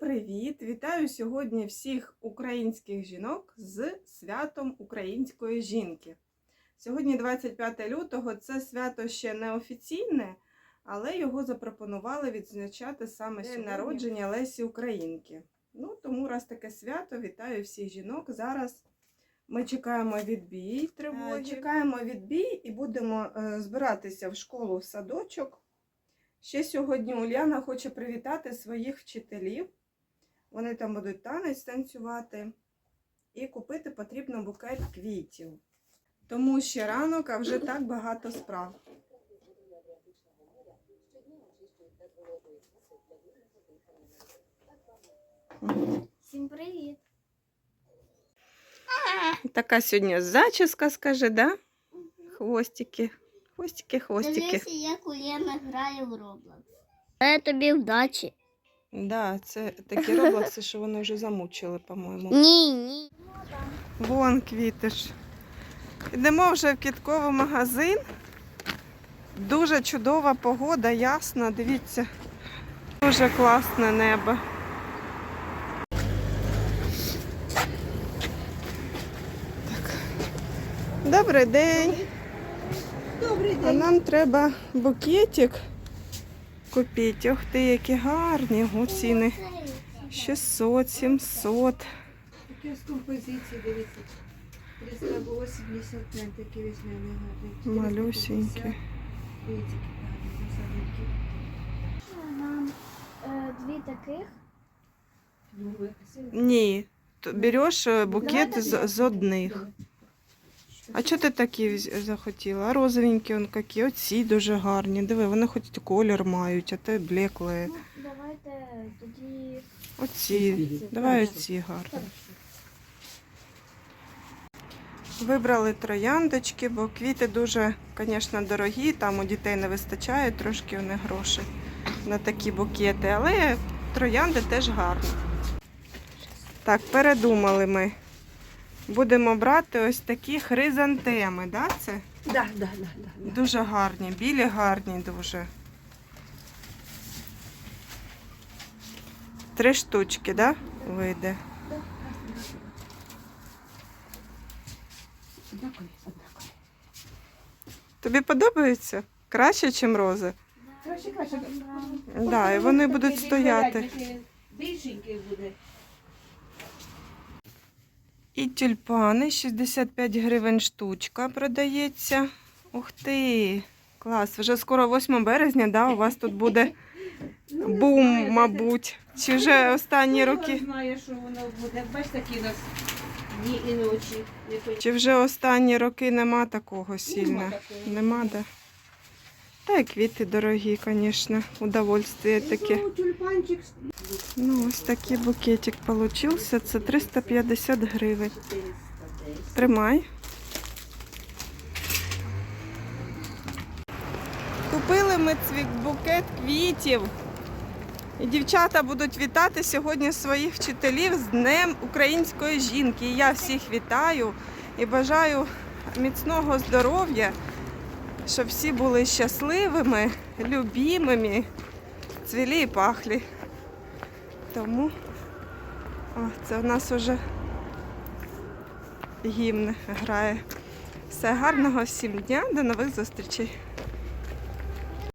привіт! Вітаю сьогодні всіх українських жінок з святом української жінки. Сьогодні 25 лютого це свято ще не офіційне, але його запропонували відзначати саме день народження Лесі Українки. Ну, тому раз таке свято, вітаю всіх жінок. Зараз ми чекаємо відбій тривоги. Чекаємо відбій і будемо е, збиратися в школу в садочок. Ще сьогодні Уляна хоче привітати своїх вчителів. Вони там будуть танець танцювати. І купити потрібно букет квітів. Тому ще ранок, а вже так багато справ. Всім привіт! Така сьогодні зачіска, скажи, да? Хвостики. Хвостики, хвостики. Дивися, як Уляна грає в Roblox. Це тобі вдачі. Да, це такі роблокси, що вони вже замучили, по-моєму. Ні, ні. Вон квіти ж. Йдемо вже в квітковий магазин. Дуже чудова погода, ясна, дивіться. Дуже класне небо. Так. Добрий день. Добрий день. А нам треба букетик купити. Ох ти, які гарні ціни. 600, 700. Таке з композиції, дивіться. 385 такі весняні гарні. Малюсенькі. 450. Дивіться, які гарні красавиці. Нам е, дві таких. Ну. Ні. Береш е, букет з, з одних. А чого ти такі захотіла? А розовенькі он які. Оці дуже гарні. Диви, вони хоч колір мають, а те блекле. Ну, давайте тоді. Оці. Давай оці гарні. Вибрали трояндочки, бо квіти дуже, звісно, дорогі. Там у дітей не вистачає трошки у них грошей на такі букети, але троянди теж гарні. Так, передумали ми. Будемо брати ось такі хризантеми, да, це? Да, да, да, да. Дуже гарні, білі гарні дуже. Три штучки, да? Вийде. Однакові, однакові. Тобі подобається? Краще, ніж рози? Краще, краще. Да, і вони будуть стояти. Більшенький буде. І тюльпани 65 гривень штучка продається. Ух ти! Клас, вже скоро 8 березня, да? У вас тут буде Ну, бум, мабуть. Чи вже останні Хто роки? знає, що воно буде. Бачиш, такі нас дні і ночі. Чи вже останні роки нема такого нема такого. Нема, да? Та й квіти дорогі, звісно. Удовольствие таке. Ну, ось такий букетик получився. Це 350 гривень. Тримай. Купили ми цвік букет квітів. І дівчата будуть вітати сьогодні своїх вчителів з Днем української жінки. І я всіх вітаю і бажаю міцного здоров'я, щоб всі були щасливими, любімими, цвілі і пахлі. Тому о, це в нас уже гімн грає. Все гарного всім дня, до нових зустрічей.